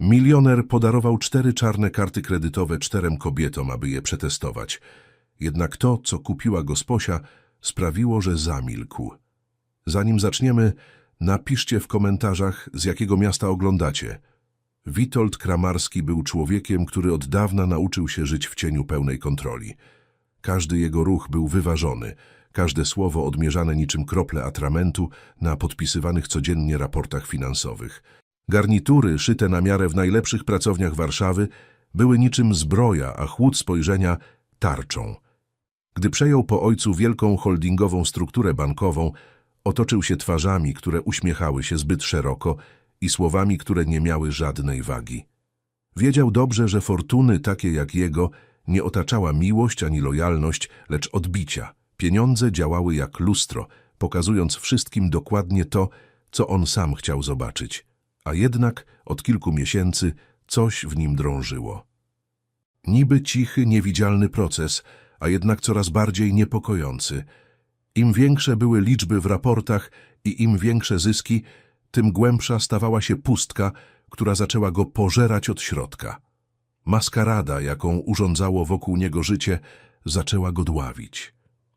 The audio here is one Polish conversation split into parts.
Milioner podarował cztery czarne karty kredytowe czterem kobietom, aby je przetestować. Jednak to, co kupiła gosposia, sprawiło, że zamilkł. Zanim zaczniemy, napiszcie w komentarzach, z jakiego miasta oglądacie. Witold Kramarski był człowiekiem, który od dawna nauczył się żyć w cieniu pełnej kontroli. Każdy jego ruch był wyważony, każde słowo odmierzane niczym krople atramentu na podpisywanych codziennie raportach finansowych. Garnitury, szyte na miarę w najlepszych pracowniach Warszawy, były niczym zbroja, a chłód spojrzenia tarczą. Gdy przejął po ojcu wielką holdingową strukturę bankową, otoczył się twarzami, które uśmiechały się zbyt szeroko i słowami, które nie miały żadnej wagi. Wiedział dobrze, że fortuny takie jak jego nie otaczała miłość ani lojalność, lecz odbicia. Pieniądze działały jak lustro, pokazując wszystkim dokładnie to, co on sam chciał zobaczyć. A jednak od kilku miesięcy coś w nim drążyło. Niby cichy, niewidzialny proces, a jednak coraz bardziej niepokojący. Im większe były liczby w raportach i im większe zyski, tym głębsza stawała się pustka, która zaczęła go pożerać od środka. Maskarada, jaką urządzało wokół niego życie, zaczęła go dławić.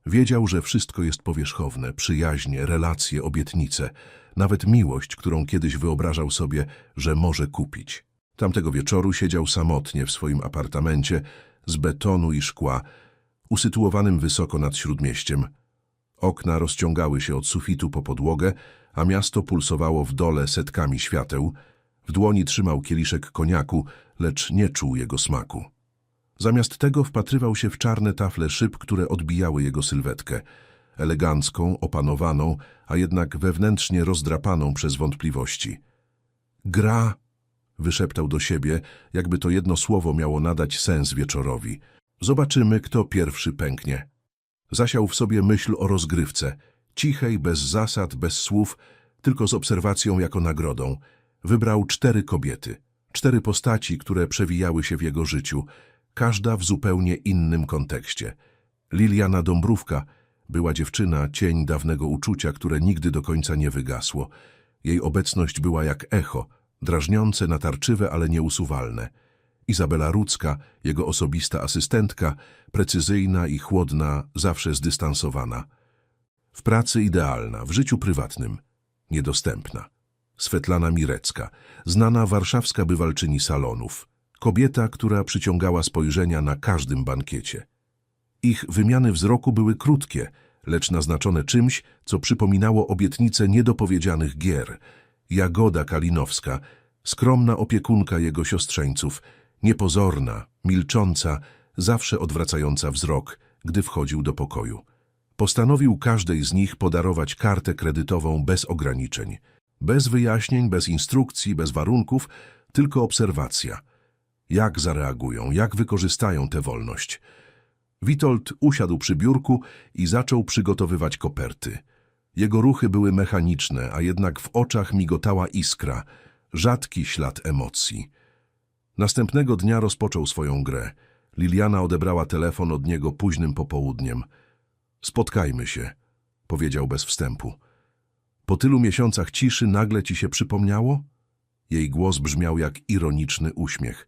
Wiedział, że wszystko jest powierzchowne, przyjaźnie, relacje, obietnice, nawet miłość, którą kiedyś wyobrażał sobie, że może kupić. Tamtego wieczoru siedział samotnie w swoim apartamencie z betonu i szkła, usytuowanym wysoko nad śródmieściem. Okna rozciągały się od sufitu po podłogę, a miasto pulsowało w dole setkami świateł. W dłoni trzymał kieliszek koniaku, lecz nie czuł jego smaku. Zamiast tego wpatrywał się w czarne tafle szyb, które odbijały jego sylwetkę. Elegancką, opanowaną, a jednak wewnętrznie rozdrapaną przez wątpliwości. Gra, wyszeptał do siebie, jakby to jedno słowo miało nadać sens wieczorowi. Zobaczymy, kto pierwszy pęknie. Zasiał w sobie myśl o rozgrywce, cichej, bez zasad, bez słów, tylko z obserwacją jako nagrodą. Wybrał cztery kobiety, cztery postaci, które przewijały się w jego życiu, każda w zupełnie innym kontekście. Liliana Dąbrówka była dziewczyna, cień dawnego uczucia, które nigdy do końca nie wygasło. Jej obecność była jak echo, drażniące, natarczywe, ale nieusuwalne. Izabela Rudzka, jego osobista asystentka, precyzyjna i chłodna, zawsze zdystansowana. W pracy idealna, w życiu prywatnym niedostępna. Svetlana Mirecka, znana warszawska bywalczyni salonów. Kobieta, która przyciągała spojrzenia na każdym bankiecie. Ich wymiany wzroku były krótkie, lecz naznaczone czymś, co przypominało obietnice niedopowiedzianych gier. Jagoda Kalinowska, skromna opiekunka jego siostrzeńców, niepozorna, milcząca, zawsze odwracająca wzrok, gdy wchodził do pokoju. Postanowił każdej z nich podarować kartę kredytową bez ograniczeń. Bez wyjaśnień, bez instrukcji, bez warunków, tylko obserwacja. Jak zareagują, jak wykorzystają tę wolność. Witold usiadł przy biurku i zaczął przygotowywać koperty. Jego ruchy były mechaniczne, a jednak w oczach migotała iskra, rzadki ślad emocji. Następnego dnia rozpoczął swoją grę. Liliana odebrała telefon od niego późnym popołudniem. Spotkajmy się, powiedział bez wstępu. Po tylu miesiącach ciszy nagle ci się przypomniało? Jej głos brzmiał jak ironiczny uśmiech.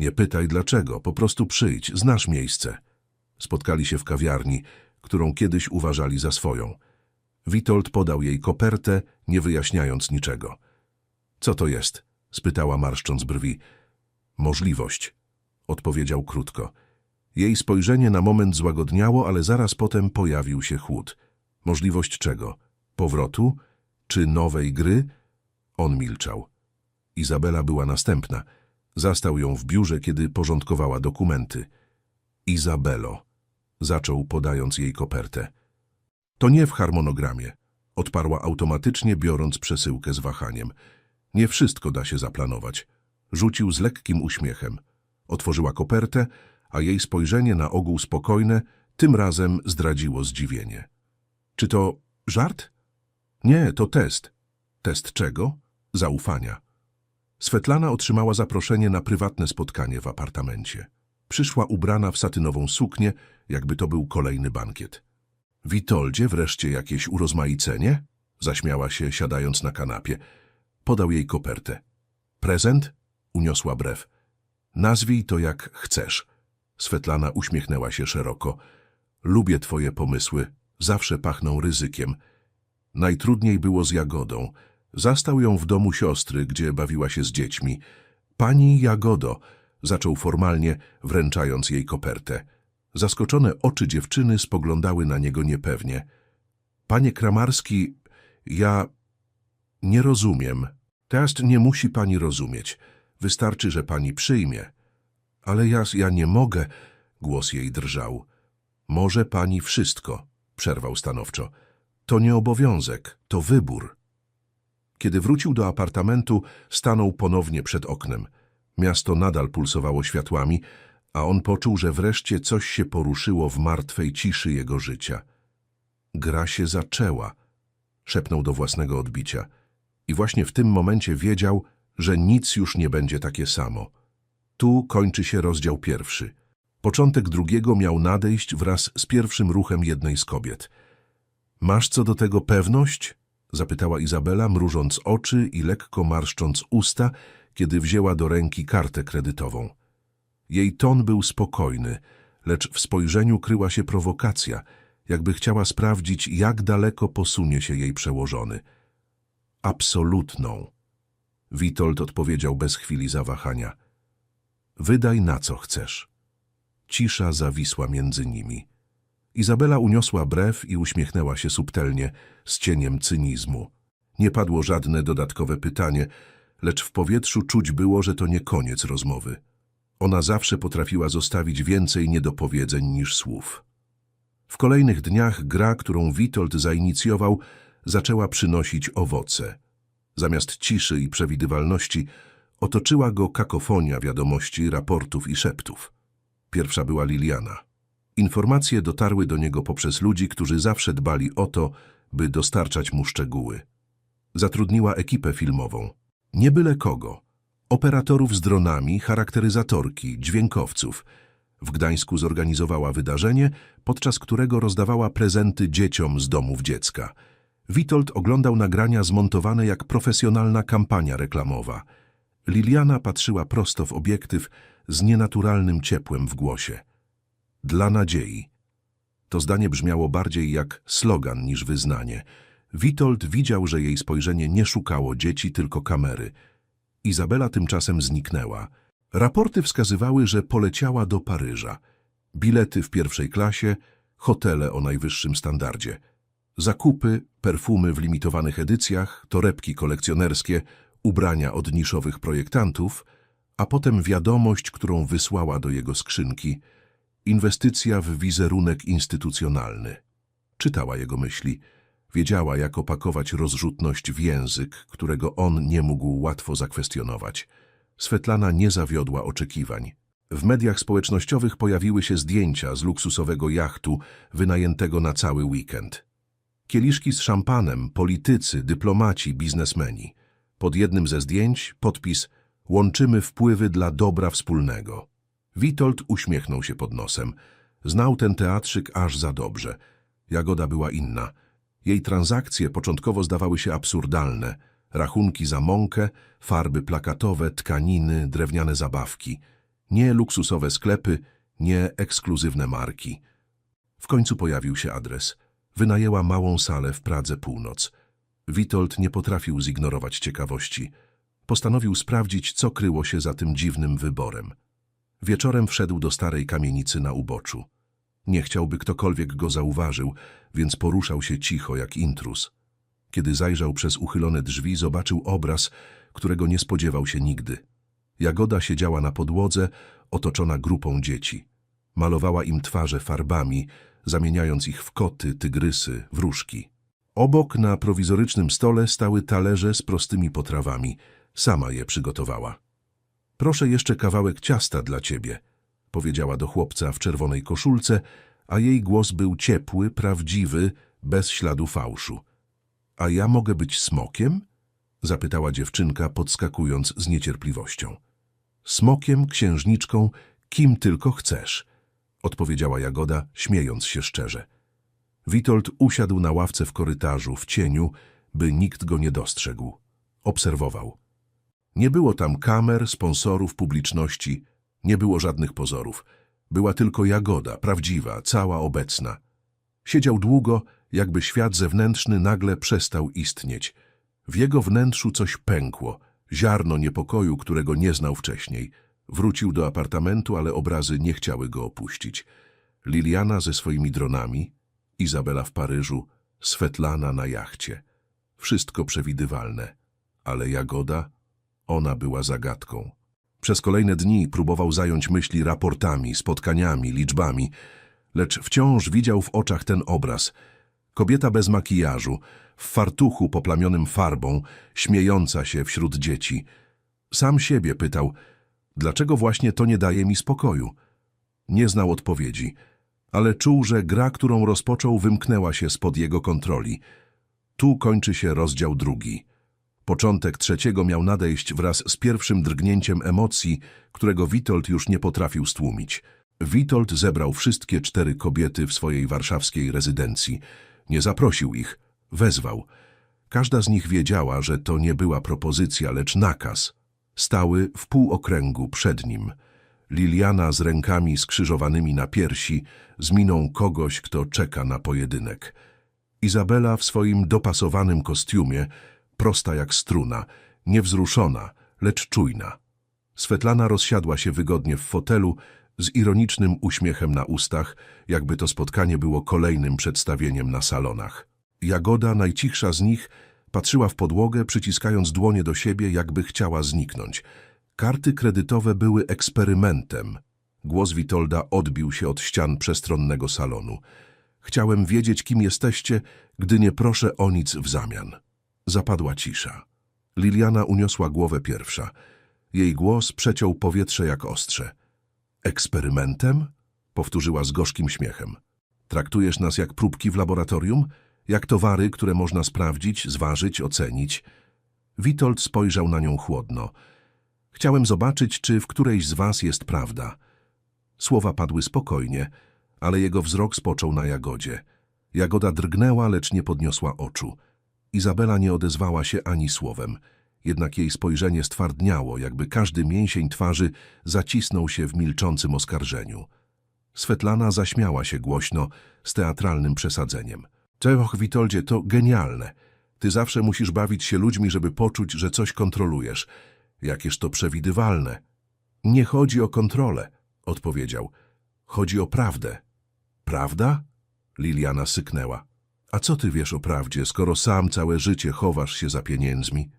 Nie pytaj dlaczego, po prostu przyjdź, znasz miejsce. Spotkali się w kawiarni, którą kiedyś uważali za swoją. Witold podał jej kopertę, nie wyjaśniając niczego. Co to jest? spytała marszcząc brwi. Możliwość, odpowiedział krótko. Jej spojrzenie na moment złagodniało, ale zaraz potem pojawił się chłód. Możliwość czego? Powrotu? Czy nowej gry? On milczał. Izabela była następna. Zastał ją w biurze, kiedy porządkowała dokumenty. Izabelo, zaczął podając jej kopertę. To nie w harmonogramie, odparła automatycznie, biorąc przesyłkę z wahaniem. Nie wszystko da się zaplanować. Rzucił z lekkim uśmiechem. Otworzyła kopertę, a jej spojrzenie na ogół spokojne tym razem zdradziło zdziwienie. Czy to żart? Nie, to test. Test czego? Zaufania. Svetlana otrzymała zaproszenie na prywatne spotkanie w apartamencie. Przyszła ubrana w satynową suknię, jakby to był kolejny bankiet. Witoldzie wreszcie jakieś urozmaicenie? Zaśmiała się, siadając na kanapie. Podał jej kopertę. Prezent? uniosła brew. Nazwij to jak chcesz. Svetlana uśmiechnęła się szeroko. Lubię twoje pomysły, zawsze pachną ryzykiem. Najtrudniej było z Jagodą. Zastał ją w domu siostry, gdzie bawiła się z dziećmi. Pani Jagodo, zaczął formalnie, wręczając jej kopertę. Zaskoczone oczy dziewczyny spoglądały na niego niepewnie. Panie Kramarski, ja nie rozumiem. Teraz nie musi pani rozumieć. Wystarczy, że pani przyjmie. Ale ja, ja nie mogę, głos jej drżał. Może pani wszystko, przerwał stanowczo. To nie obowiązek, to wybór. Kiedy wrócił do apartamentu, stanął ponownie przed oknem. Miasto nadal pulsowało światłami, a on poczuł, że wreszcie coś się poruszyło w martwej ciszy jego życia. Gra się zaczęła, szepnął do własnego odbicia. I właśnie w tym momencie wiedział, że nic już nie będzie takie samo. Tu kończy się rozdział pierwszy. Początek drugiego miał nadejść wraz z pierwszym ruchem jednej z kobiet. Masz co do tego pewność? Zapytała Izabela, mrużąc oczy i lekko marszcząc usta, kiedy wzięła do ręki kartę kredytową. Jej ton był spokojny, lecz w spojrzeniu kryła się prowokacja, jakby chciała sprawdzić, jak daleko posunie się jej przełożony. Absolutną. Witold odpowiedział bez chwili zawahania. Wydaj na co chcesz. Cisza zawisła między nimi. Izabela uniosła brew i uśmiechnęła się subtelnie, z cieniem cynizmu. Nie padło żadne dodatkowe pytanie, lecz w powietrzu czuć było, że to nie koniec rozmowy. Ona zawsze potrafiła zostawić więcej niedopowiedzeń niż słów. W kolejnych dniach gra, którą Witold zainicjował, zaczęła przynosić owoce. Zamiast ciszy i przewidywalności otoczyła go kakofonia wiadomości, raportów i szeptów. Pierwsza była Liliana. Informacje dotarły do niego poprzez ludzi, którzy zawsze dbali o to, by dostarczać mu szczegóły. Zatrudniła ekipę filmową. Nie byle kogo. Operatorów z dronami, charakteryzatorki, dźwiękowców. W Gdańsku zorganizowała wydarzenie, podczas którego rozdawała prezenty dzieciom z domów dziecka. Witold oglądał nagrania zmontowane jak profesjonalna kampania reklamowa. Liliana patrzyła prosto w obiektyw z nienaturalnym ciepłem w głosie. Dla nadziei. To zdanie brzmiało bardziej jak slogan niż wyznanie. Witold widział, że jej spojrzenie nie szukało dzieci, tylko kamery. Izabela tymczasem zniknęła. Raporty wskazywały, że poleciała do Paryża. Bilety w pierwszej klasie, hotele o najwyższym standardzie. Zakupy, perfumy w limitowanych edycjach, torebki kolekcjonerskie, ubrania od niszowych projektantów, a potem wiadomość, którą wysłała do jego skrzynki. Inwestycja w wizerunek instytucjonalny. Czytała jego myśli. Wiedziała, jak opakować rozrzutność w język, którego on nie mógł łatwo zakwestionować. Svetlana nie zawiodła oczekiwań. W mediach społecznościowych pojawiły się zdjęcia z luksusowego jachtu wynajętego na cały weekend. Kieliszki z szampanem, politycy, dyplomaci, biznesmeni. Pod jednym ze zdjęć podpis Łączymy wpływy dla dobra wspólnego. Witold uśmiechnął się pod nosem. Znał ten teatrzyk aż za dobrze. Jagoda była inna. Jej transakcje początkowo zdawały się absurdalne. Rachunki za mąkę, farby plakatowe, tkaniny, drewniane zabawki. Nie luksusowe sklepy, nie ekskluzywne marki. W końcu pojawił się adres. Wynajęła małą salę w Pradze Północ. Witold nie potrafił zignorować ciekawości. Postanowił sprawdzić, co kryło się za tym dziwnym wyborem. Wieczorem wszedł do starej kamienicy na uboczu. Nie chciałby ktokolwiek go zauważył, więc poruszał się cicho jak intruz. Kiedy zajrzał przez uchylone drzwi, zobaczył obraz, którego nie spodziewał się nigdy. Jagoda siedziała na podłodze, otoczona grupą dzieci. Malowała im twarze farbami, zamieniając ich w koty, tygrysy, wróżki. Obok na prowizorycznym stole stały talerze z prostymi potrawami. Sama je przygotowała. Proszę jeszcze kawałek ciasta dla ciebie, powiedziała do chłopca w czerwonej koszulce, a jej głos był ciepły, prawdziwy, bez śladu fałszu. A ja mogę być smokiem? zapytała dziewczynka, podskakując z niecierpliwością. Smokiem, księżniczką, kim tylko chcesz, odpowiedziała Jagoda, śmiejąc się szczerze. Witold usiadł na ławce w korytarzu, w cieniu, by nikt go nie dostrzegł. Obserwował. Nie było tam kamer, sponsorów, publiczności, nie było żadnych pozorów. Była tylko Jagoda, prawdziwa, cała obecna. Siedział długo, jakby świat zewnętrzny nagle przestał istnieć. W jego wnętrzu coś pękło, ziarno niepokoju, którego nie znał wcześniej. Wrócił do apartamentu, ale obrazy nie chciały go opuścić. Liliana ze swoimi dronami, Izabela w Paryżu, Svetlana na jachcie. Wszystko przewidywalne, ale Jagoda, ona była zagadką. Przez kolejne dni próbował zająć myśli raportami, spotkaniami, liczbami, lecz wciąż widział w oczach ten obraz. Kobieta bez makijażu, w fartuchu poplamionym farbą, śmiejąca się wśród dzieci. Sam siebie pytał, dlaczego właśnie to nie daje mi spokoju? Nie znał odpowiedzi, ale czuł, że gra, którą rozpoczął, wymknęła się spod jego kontroli. Tu kończy się rozdział drugi. Początek trzeciego miał nadejść wraz z pierwszym drgnięciem emocji, którego Witold już nie potrafił stłumić. Witold zebrał wszystkie cztery kobiety w swojej warszawskiej rezydencji. Nie zaprosił ich, wezwał. Każda z nich wiedziała, że to nie była propozycja, lecz nakaz. Stały w półokręgu przed nim. Liliana z rękami skrzyżowanymi na piersi, z miną kogoś, kto czeka na pojedynek. Izabela w swoim dopasowanym kostiumie, prosta jak struna, niewzruszona, lecz czujna. Svetlana rozsiadła się wygodnie w fotelu z ironicznym uśmiechem na ustach, jakby to spotkanie było kolejnym przedstawieniem na salonach. Jagoda, najcichsza z nich, patrzyła w podłogę, przyciskając dłonie do siebie, jakby chciała zniknąć. Karty kredytowe były eksperymentem. Głos Witolda odbił się od ścian przestronnego salonu. Chciałem wiedzieć, kim jesteście, gdy nie proszę o nic w zamian. Zapadła cisza. Liliana uniosła głowę pierwsza. Jej głos przeciął powietrze jak ostrze. Eksperymentem? Powtórzyła z gorzkim śmiechem. Traktujesz nas jak próbki w laboratorium? Jak towary, które można sprawdzić, zważyć, ocenić? Witold spojrzał na nią chłodno. Chciałem zobaczyć, czy w którejś z was jest prawda. Słowa padły spokojnie, ale jego wzrok spoczął na Jagodzie. Jagoda drgnęła, lecz nie podniosła oczu. Izabela nie odezwała się ani słowem, jednak jej spojrzenie stwardniało, jakby każdy mięsień twarzy zacisnął się w milczącym oskarżeniu. Svetlana zaśmiała się głośno, z teatralnym przesadzeniem. Och, Witoldzie, to genialne. Ty zawsze musisz bawić się ludźmi, żeby poczuć, że coś kontrolujesz. Jakież to przewidywalne. Nie chodzi o kontrolę, odpowiedział. Chodzi o prawdę. Prawda? Liliana syknęła. A co ty wiesz o prawdzie, skoro sam całe życie chowasz się za pieniędzmi?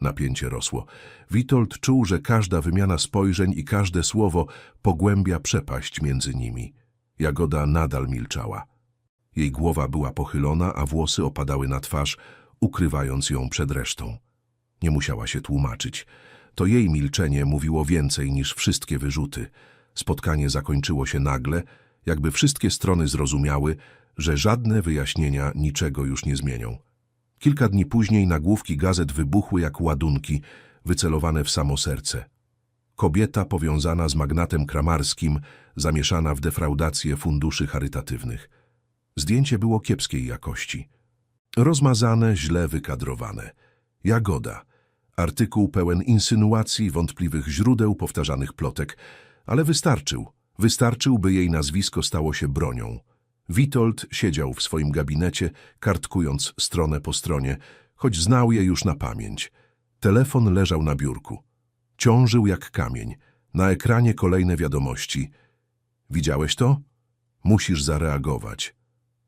Napięcie rosło. Witold czuł, że każda wymiana spojrzeń i każde słowo pogłębia przepaść między nimi. Jagoda nadal milczała. Jej głowa była pochylona, a włosy opadały na twarz, ukrywając ją przed resztą. Nie musiała się tłumaczyć. To jej milczenie mówiło więcej niż wszystkie wyrzuty. Spotkanie zakończyło się nagle, jakby wszystkie strony zrozumiały, że żadne wyjaśnienia niczego już nie zmienią. Kilka dni później nagłówki gazet wybuchły jak ładunki, wycelowane w samo serce. Kobieta powiązana z magnatem kramarskim, zamieszana w defraudację funduszy charytatywnych. Zdjęcie było kiepskiej jakości. Rozmazane, źle wykadrowane. Jagoda. Artykuł pełen insynuacji, wątpliwych źródeł, powtarzanych plotek, ale wystarczył. Wystarczył, by jej nazwisko stało się bronią. Witold siedział w swoim gabinecie, kartkując stronę po stronie, choć znał je już na pamięć. Telefon leżał na biurku. Ciążył jak kamień. Na ekranie kolejne wiadomości. Widziałeś to? Musisz zareagować.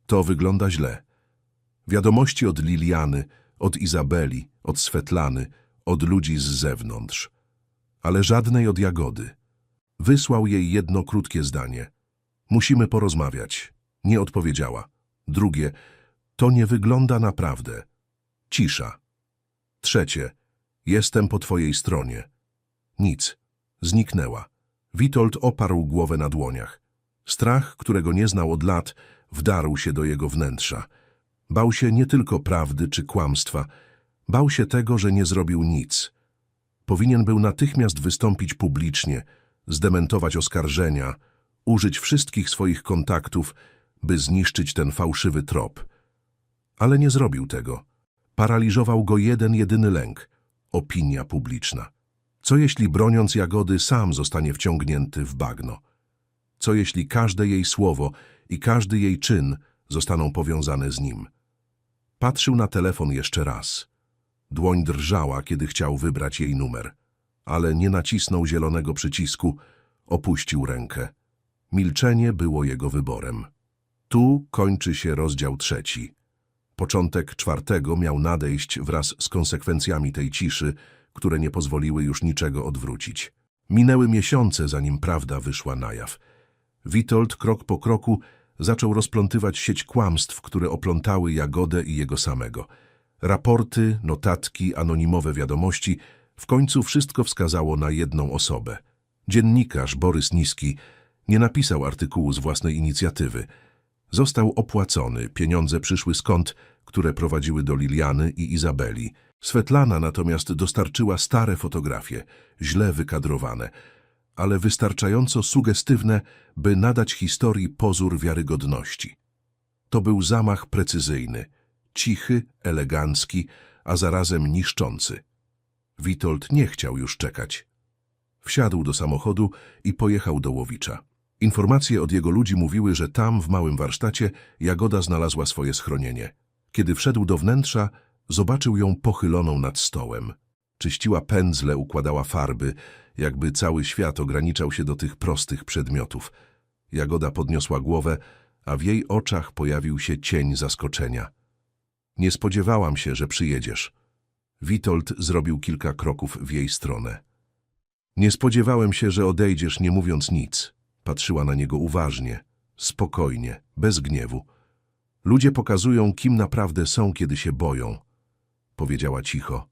To wygląda źle. Wiadomości od Liliany, od Izabeli, od Svetlany, od ludzi z zewnątrz. Ale żadnej od Jagody. Wysłał jej jedno krótkie zdanie. Musimy porozmawiać. Nie odpowiedziała. Drugie. To nie wygląda naprawdę. Cisza. Trzecie. Jestem po twojej stronie. Nic. Zniknęła. Witold oparł głowę na dłoniach. Strach, którego nie znał od lat, wdarł się do jego wnętrza. Bał się nie tylko prawdy czy kłamstwa, bał się tego, że nie zrobił nic. Powinien był natychmiast wystąpić publicznie, zdementować oskarżenia, użyć wszystkich swoich kontaktów, by zniszczyć ten fałszywy trop. Ale nie zrobił tego. Paraliżował go jeden jedyny lęk – opinia publiczna. Co jeśli broniąc Jagody sam zostanie wciągnięty w bagno? Co jeśli każde jej słowo i każdy jej czyn zostaną powiązane z nim? Patrzył na telefon jeszcze raz. Dłoń drżała, kiedy chciał wybrać jej numer, ale nie nacisnął zielonego przycisku, opuścił rękę. Milczenie było jego wyborem. Tu kończy się rozdział trzeci. Początek czwartego miał nadejść wraz z konsekwencjami tej ciszy, które nie pozwoliły już niczego odwrócić. Minęły miesiące, zanim prawda wyszła na jaw. Witold krok po kroku zaczął rozplątywać sieć kłamstw, które oplątały Jagodę i jego samego. Raporty, notatki, anonimowe wiadomości, w końcu wszystko wskazało na jedną osobę. Dziennikarz Borys Niski nie napisał artykułu z własnej inicjatywy. Został opłacony, pieniądze przyszły kont, które prowadziły do Liliany i Izabeli. Svetlana natomiast dostarczyła stare fotografie, źle wykadrowane, ale wystarczająco sugestywne, by nadać historii pozór wiarygodności. To był zamach precyzyjny, cichy, elegancki, a zarazem niszczący. Witold nie chciał już czekać. Wsiadł do samochodu i pojechał do Łowicza. Informacje od jego ludzi mówiły, że tam, w małym warsztacie, Jagoda znalazła swoje schronienie. Kiedy wszedł do wnętrza, zobaczył ją pochyloną nad stołem. Czyściła pędzle, układała farby, jakby cały świat ograniczał się do tych prostych przedmiotów. Jagoda podniosła głowę, a w jej oczach pojawił się cień zaskoczenia. Nie spodziewałam się, że przyjedziesz. Witold zrobił kilka kroków w jej stronę. Nie spodziewałem się, że odejdziesz, nie mówiąc nic. Patrzyła na niego uważnie, spokojnie, bez gniewu. Ludzie pokazują, kim naprawdę są, kiedy się boją. Powiedziała cicho.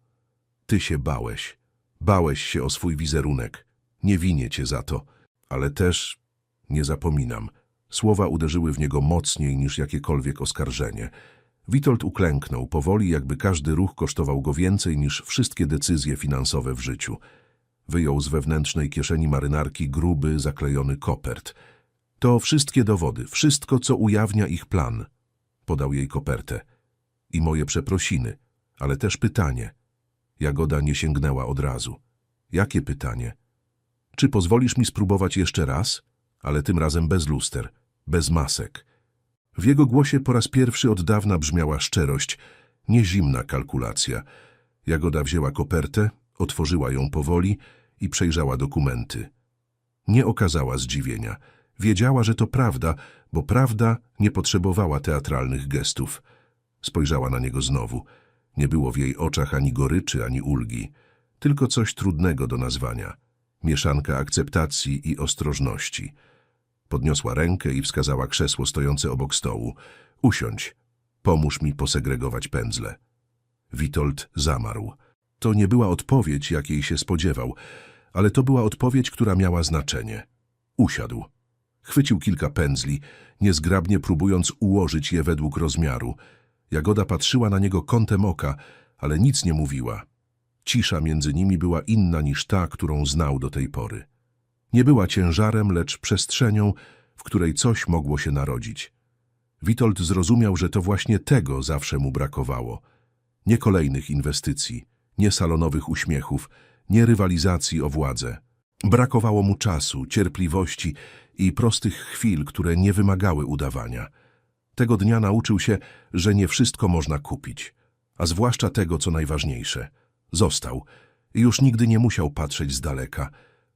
Ty się bałeś. Bałeś się o swój wizerunek. Nie winię cię za to, ale też nie zapominam. Słowa uderzyły w niego mocniej niż jakiekolwiek oskarżenie. Witold uklęknął powoli, jakby każdy ruch kosztował go więcej niż wszystkie decyzje finansowe w życiu. Wyjął z wewnętrznej kieszeni marynarki gruby, zaklejony kopert. To wszystkie dowody, wszystko, co ujawnia ich plan. Podał jej kopertę. I moje przeprosiny, ale też pytanie. Jagoda nie sięgnęła od razu. Jakie pytanie? Czy pozwolisz mi spróbować jeszcze raz? Ale tym razem bez luster, bez masek. W jego głosie po raz pierwszy od dawna brzmiała szczerość, nie zimna kalkulacja. Jagoda wzięła kopertę, otworzyła ją powoli i przejrzała dokumenty. Nie okazała zdziwienia. Wiedziała, że to prawda, bo prawda nie potrzebowała teatralnych gestów. Spojrzała na niego znowu. Nie było w jej oczach ani goryczy, ani ulgi, tylko coś trudnego do nazwania. Mieszanka akceptacji i ostrożności. Podniosła rękę i wskazała krzesło stojące obok stołu. Usiądź. Pomóż mi posegregować pędzle. Witold zamarł. To nie była odpowiedź, jakiej się spodziewał, ale to była odpowiedź, która miała znaczenie. Usiadł. Chwycił kilka pędzli, niezgrabnie próbując ułożyć je według rozmiaru. Jagoda patrzyła na niego kątem oka, ale nic nie mówiła. Cisza między nimi była inna niż ta, którą znał do tej pory. Nie była ciężarem, lecz przestrzenią, w której coś mogło się narodzić. Witold zrozumiał, że to właśnie tego zawsze mu brakowało. Nie kolejnych inwestycji, nie salonowych uśmiechów, nie rywalizacji o władzę. Brakowało mu czasu, cierpliwości i prostych chwil, które nie wymagały udawania. Tego dnia nauczył się, że nie wszystko można kupić, a zwłaszcza tego, co najważniejsze. Został już nigdy nie musiał patrzeć z daleka –